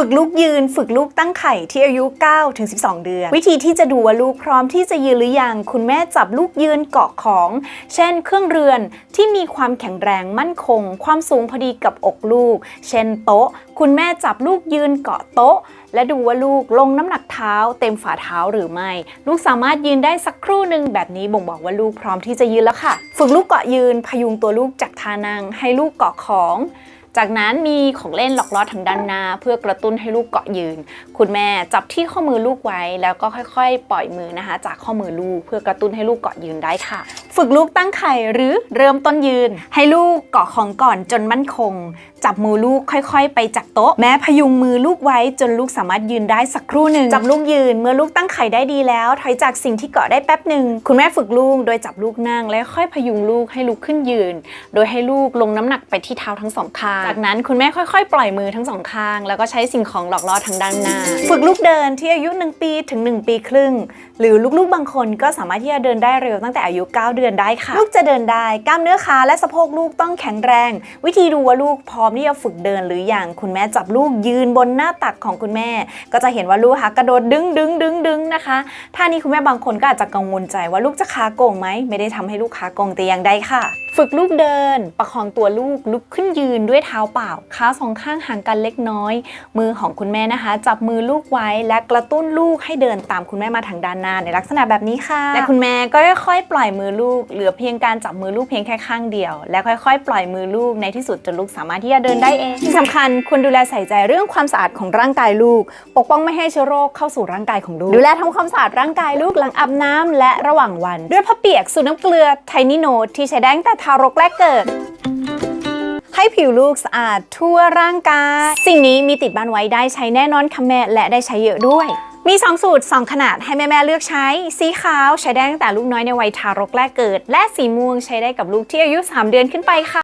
ฝึกลูกยืน ฝึกลูกตั้งไข่ที่อายุ 9 ถึง 12 เดือน วิธีที่จะดูว่าลูกพร้อมที่จะยืนหรือยัง คุณแม่จับลูกยืนเกาะของ เช่น เครื่องเรือนที่มีความแข็งแรงมั่นคง ความสูงพอดีกับอกลูก เช่นโต๊ะ คุณแม่จับลูกยืนเกาะโต๊ะ และดูว่าลูกลงน้ำหนักเท้า เต็มฝ่าเท้าหรือไม่ ลูกสามารถยืนได้สักครู่หนึ่งแบบนี้บ่งบอกว่าลูกพร้อมที่จะยืนแล้วค่ะ ฝึกลูกเกาะยืนพยุงตัวลูกจากท่านั่งให้ลูกเกาะของ จากนั้นมีของเล่นหลอกล้อทางด้านหน้า เพื่อกระตุ้นให้ลูกเกาะยืน คุณแม่จับที่ข้อมือลูกไว้ แล้วก็ค่อยๆ ปล่อยมือนะคะ จากข้อมือลูกเพื่อกระตุ้นให้ลูกเกาะยืนได้ค่ะ ฝึกลูกตั้งไข่หรือเริ่มต้นยืน ให้ลูกเกาะของก่อนจนมั่นคง จับมือลูกค่อยๆ ไปจากโต๊ะ แม้พยุงมือลูกไว้จนลูกสามารถยืนได้สักครู่หนึ่งจับลูกยืนเมื่อลูกตั้งไข่ได้ดีแล้ว ถอยจากสิ่งที่เกาะได้แป๊บหนึ่งคุณแม่ฝึกลูกโดยจับลูกนั่งและค่อยพยุงลูกให้ลุกขึ้นยืน โดยให้ลูกลงน้ำหนักไปที่เท้าทั้งสองข้างจากนั้นคุณแม่ค่อยๆ ปล่อยมือทั้งสองข้าง แล้วก็ใช้สิ่งของหลอกล่อทางด้านหน้า ฝึกลูกเดินที่อายุ 1 ปีถึง 1 ปีครึ่ง หรือลูกๆบางคนก็สามารถที่จะเดินได้เร็วตั้งแต่อายุ 9 เดือนได้ค่ะ ลูกจะเดินได้ กล้ามเนื้อขาและสะโพกลูกต้องแข็งแรง วิธีดูว่าลูกพร้อมที่จะฝึกเดินหรืออย่างคุณแม่จับลูกยืนบนหน้าตักของคุณแม่ ก็จะเห็นว่าลูกค่ะกระโดดดึงดึงดึงดึงนะคะท่านี้คุณแม่บางคนก็อาจจะกังวลใจว่าลูกจะขาโก่งไหมไม่ได้ทำให้ลูกขาโก่งแต่อย่างใดค่ะ ฝึกลูกเดิน ประคองตัวลูกลุกขึ้นยืนด้วยเท้าเปล่าขาสองข้างห่างกันเล็กน้อย มือของคุณแม่นะคะ จับมือลูกไว้และกระตุ้นลูกให้เดินตามคุณแม่มาทางด้านหน้าในลักษณะแบบนี้ค่ะ และคุณแม่ก็ค่อยๆปล่อยมือลูก เหลือเพียงการจับมือลูกเพียงแค่ข้างเดียว และค่อยๆ ปล่อยมือลูกในที่สุดจนลูกสามารถที่จะเดินได้เองที่สำคัญควรดูแลใส่ใจเรื่องความสะอาดของร่างกายลูก ปกป้องไม่ให้เชื้อโรคเข้าสู่ร่างกายของลูกดูแลทำความสะอาดร่างกายลูกหลังอาบน้ำและระหว่างวัน ด้วยผ้าเปียกสูตรน้ำเกลือไทนิโนที่ใช้ได้ตั้งแต่ทารกแรกเกิด ให้ผิวลูกสะอาดทั่วร่างกาย สิ่งนี้มีติดบ้านไว้ได้ใช้แน่นอนค่ะแม่และได้ใช้เยอะด้วยมี 2 สูตร 2 ขนาดให้แม่ๆเลือกใช้ สีขาวใช้ได้ตั้งแต่ลูกน้อยในวัยทารกแรกเกิด และสีม่วงใช้ได้กับลูกที่อายุ 3 เดือนขึ้นไปค่ะ